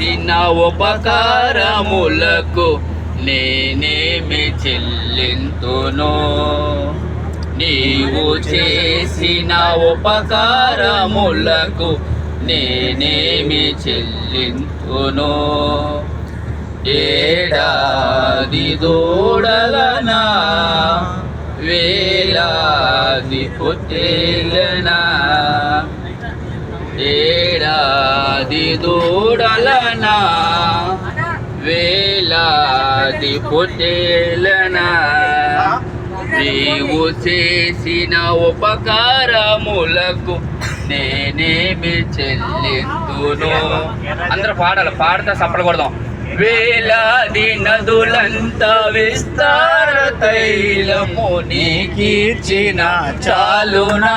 చేసిన ఉపకారములకు నేనేమి చెల్లింతును. నీవు చేసిన ఉపకారములకు నేనేమి చెల్లింతును. ఏడాది దూడలనా వేలాది పొట్టేలనా ఏడాది దూ దూడలనా వేలాది పొట్టేలనా నీవు చేసిన ఉపకారములకు నేనేమి చెల్లింతును. అందరూ పాడాలి పాడితే సప్పలు కొడదాం. వేలాది నదులంతా విస్తార తైలము నీకీర్చిన చాలునా.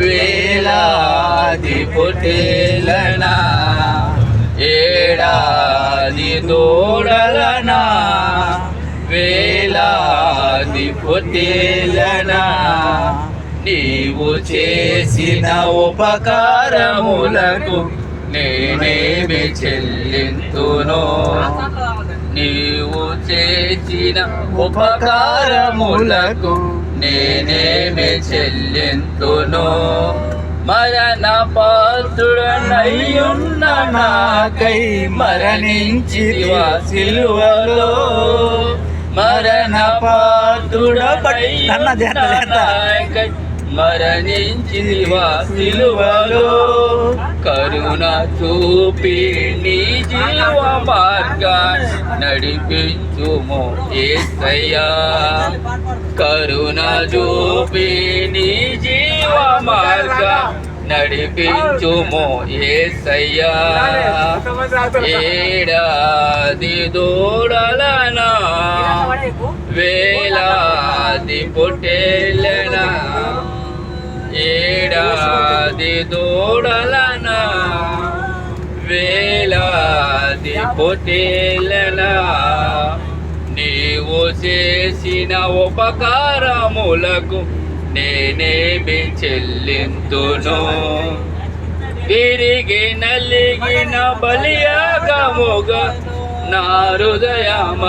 వేలాది పొట్టేలనా ఏడాది దూడలనా వేలాది పొట్టేలనా నీవు చేసిన ఉపకారములకు నేనేమి చెల్లింతును. నీవు చేసిన ఉపకారములకు నేనేమి చెల్లింతును మరణ పాత్రుడనయ్యున్న నాకై మరణించివా సిలువలో మరణ చేత. నాకై మరణించి సిలువలో కరుణ చూపి నీ జీవ మార్గా నడిపించుము ఏసయ్యా. కరుణ చూపి నీ జీవ మార్గా నడిపించుము ఏసయ్యా. ఏడాది దూడలనా? వేలాది పుట్టే దూడలనా వేలాది పొట్టేలనా నీవు చేసిన ఉపకారములకు నేనేమి చెల్లింతును. తిరిగి నలిగిన బలియాగముగా నా హృదయమర్పింతురు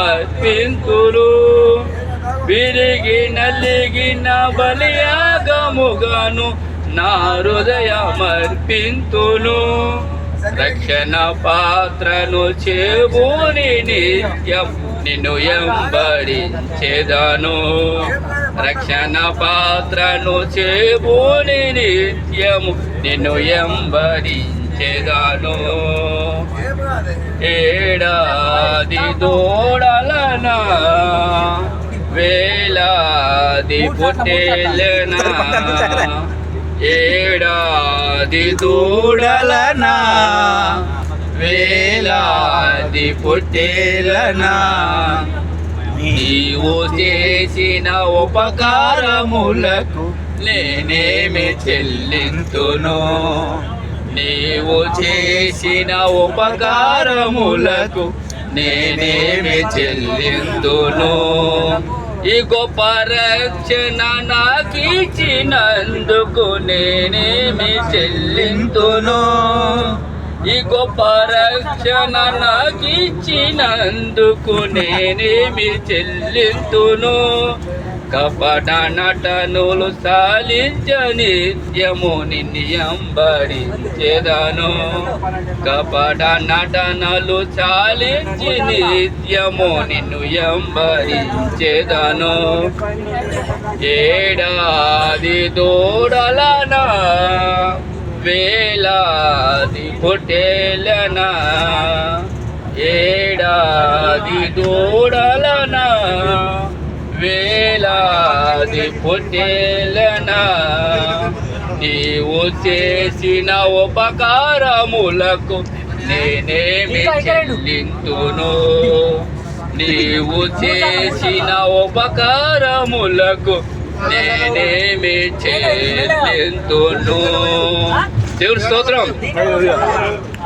విరిగి నలిగిన బలియాగముగాను నా హృదయమర్పింతును. రక్షణ పాత్రను చేబూని నిత్యం నిన్ను ఎంబడించేదాను రక్షణ పాత్రను చేబూని నిత్యము నిన్ను ఎంబడించేదాను ఏడాది దూడలనా వేలాది పుట్టేలనా. ఏడాది దూడలనా వేలాది పుట్టేలనా. నీవు చేసిన ఉపకారములకు నేనేమి చెల్లింతును. నీవు చేసిన ఉపకారములకు నేనేమి చెల్లింతును. ఇగో గొప్ప నాకిచ్చినందుకు నేనేమి చెల్లింతును. ఇగో గొప్ప నాకిచ్చినందుకు నేనేమి చెల్లింతును. కపట నటనులు సాలించ నిత్యము చేదను కపట నటనలు చాలించి నిత్యము నిన్ను ఎంబడించేదను ఏడాది దూడలనా వేలాది పొట్టేలనా ఏడాది దూడలనా వేలాది పొట్టేలనా నీవు చేసిన ఉపకారములకు నేనేమి చెల్లింతును నీవు చేసిన ఉపకారములకు నేనేమి చెల్లింతును దేవుడి స్తోత్రం